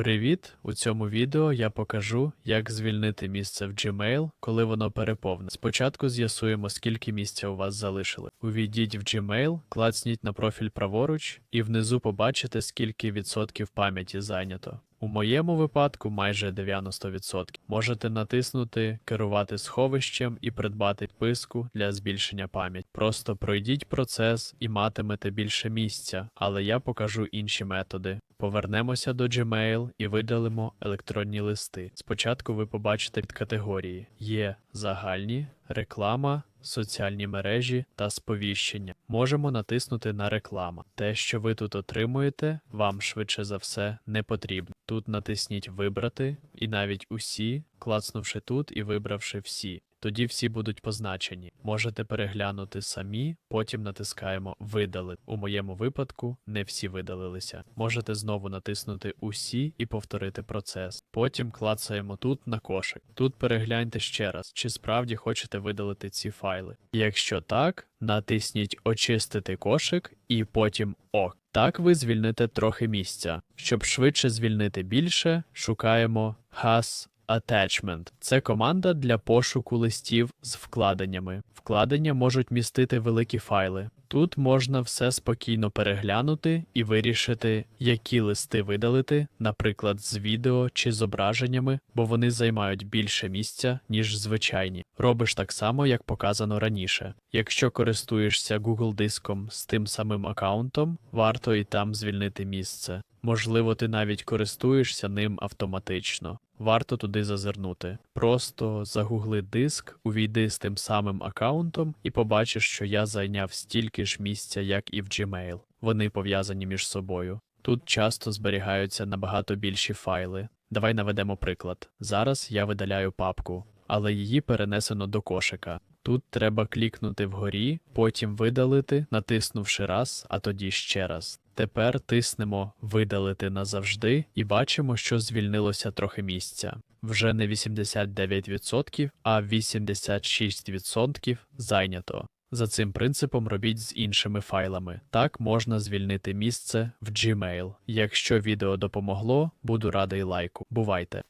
Привіт! У цьому відео я покажу, як звільнити місце в Gmail, коли воно переповне. Спочатку з'ясуємо, скільки місця у вас залишили. Увійдіть в Gmail, клацніть на профіль праворуч і внизу побачите, скільки відсотків пам'яті зайнято. У моєму випадку майже 90%. Можете натиснути Керувати сховищем і придбати підписку для збільшення пам'яті. Просто пройдіть процес і матимете більше місця, але я покажу інші методи. Повернемося до Gmail і видалимо електронні листи. Спочатку ви побачите підкатегорії: є загальні, реклама, соціальні мережі та сповіщення. Можемо натиснути на реклама. Те, що ви тут отримуєте, вам швидше за все не потрібно. Тут натисніть Вибрати і навіть усі, клацнувши тут і вибравши всі. Тоді всі будуть позначені. Можете переглянути самі, потім натискаємо Видалити. У моєму випадку не всі видалилися. Можете знову натиснути Усі і повторити процес. Потім клацаємо тут на кошик. Тут перегляньте ще раз, чи справді хочете видалити ці файли. Якщо так, натисніть Очистити кошик і потім ОК. Так ви звільните трохи місця. Щоб швидше звільнити більше, шукаємо Has Attachment. Це команда для пошуку листів з вкладеннями. Вкладення можуть містити великі файли. Тут можна все спокійно переглянути і вирішити, які листи видалити, наприклад, з відео чи зображеннями, бо вони займають більше місця, ніж звичайні. Робиш так само, як показано раніше. Якщо користуєшся Google диском з тим самим аккаунтом, варто і там звільнити місце. Можливо, ти навіть користуєшся ним автоматично. Варто туди зазирнути. Просто загугли диск, увійди з тим самим аккаунтом і побачиш, що я зайняв стільки ж місця, як і в Gmail. Вони пов'язані між собою. Тут часто зберігаються набагато більші файли. Давай наведемо приклад. Зараз я видаляю папку, але її перенесено до кошика. Тут треба клікнути вгорі, потім видалити, натиснувши раз, а тоді ще раз. Тепер тиснемо Видалити назавжди і бачимо, що звільнилося трохи місця. Вже не 89%, а 86% зайнято. За цим принципом робіть з іншими файлами. Так можна звільнити місце в Gmail. Якщо відео допомогло, буду радий лайку. Бувайте!